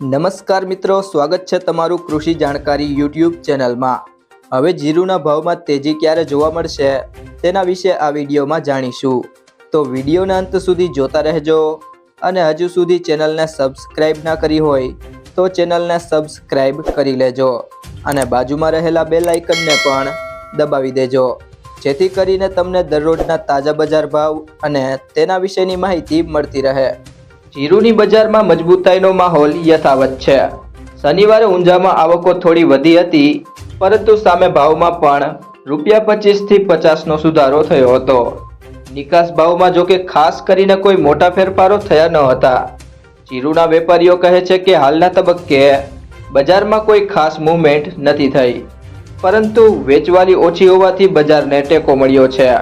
નમસ્કાર મિત્રો, સ્વાગત છે તમારું કૃષિ જાણકારી યુટ્યુબ ચેનલમાં. હવે જીરુના ભાવમાં તેજી ક્યારે જોવા મળશે, તેના વિશે આ વિડીયોમાં જાણીશું. તો વિડીયોના અંત સુધી જોતા રહેજો અને હજુ સુધી ચેનલને સબસ્ક્રાઇબ ના કરી હોય, તો ચેનલને સબસ્ક્રાઇબ કરી લેજો અને બાજુમાં રહેલા બે લાઇકનને પણ દબાવી દેજો. જેથી કરીને તમને દરરોજના તાજા બજાર ભાવ અને તેના વિશેની માહિતી મળતી રહે. જીરુની બજારમાં મજબૂતાઈનો માહોલ યથાવત છે. શનિવારે ઊંઝામાં આવકો થોડી વધી હતી, પરંતુ સામે ભાવમાં પણ રૂપિયા પચીસથી પચાસનો સુધારો થયો હતો. નિકાસ ભાવમાં જો કે ખાસ કરીને કોઈ મોટા ફેરફારો થયા ન હતા. જીરુના વેપારીઓ કહે છે કે હાલના તબક્કે બજારમાં કોઈ ખાસ મૂવમેન્ટ નથી થઈ, પરંતુ વેચવાલી ઓછી હોવાથી બજારને ટેકો મળ્યો છે.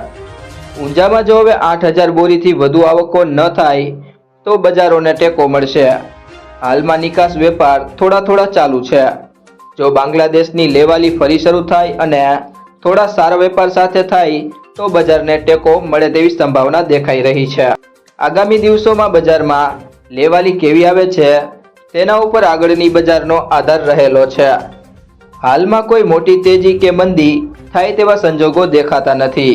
ઊંઝામાં જો હવે આઠ હજાર બોરીથી વધુ આવકો ન થાય તો બજારોને ટેકો મળશે. હાલમાં નિકાસ વેપાર થોડા થોડા ચાલુ છે. જો બાંગ્લાદેશની લેવાલી ફરી શરૂ થાય અને થોડા સારા વેપાર સાથે થાય, તો બજારને ટેકો મળે તેવી સંભાવના દેખાઈ રહી છે. આગામી દિવસોમાં બજારમાં લેવાલી કેવી આવે છે, તેના ઉપર આગળની બજારનો આધાર રહેલો છે. હાલમાં કોઈ મોટી તેજી કે મંદી થાય તેવા સંજોગો દેખાતા નથી.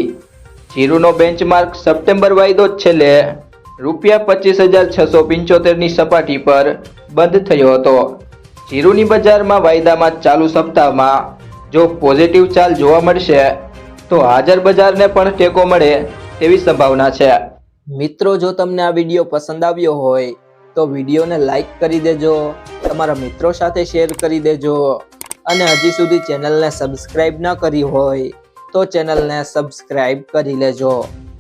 જીરુનો બેન્ચમાર્ક સપ્ટેમ્બર વાયદો છેલ્લે રૂપિયા પચીસ હજાર છસો પંચોતેરની સપાટી પર બંધ થયો હતો. જીરુની બજારમાં વાયદામાં ચાલુ સપ્તાહમાં જો પોઝિટિવ ચાલ જોવા મળશે, તો હાજર બજારને પણ ટેકો મળે તેવી સંભાવના છે. મિત્રો, જો તમને આ વીડિયો પસંદ આવ્યો હોય, તો વિડીયોને લાઈક કરી દેજો, તમારા મિત્રો સાથે શેર કરી દેજો, અને હજી સુધી ચેનલને સબસ્ક્રાઈબ ન કરી હોય, તો ચેનલને સબસ્ક્રાઈબ કરી લેજો.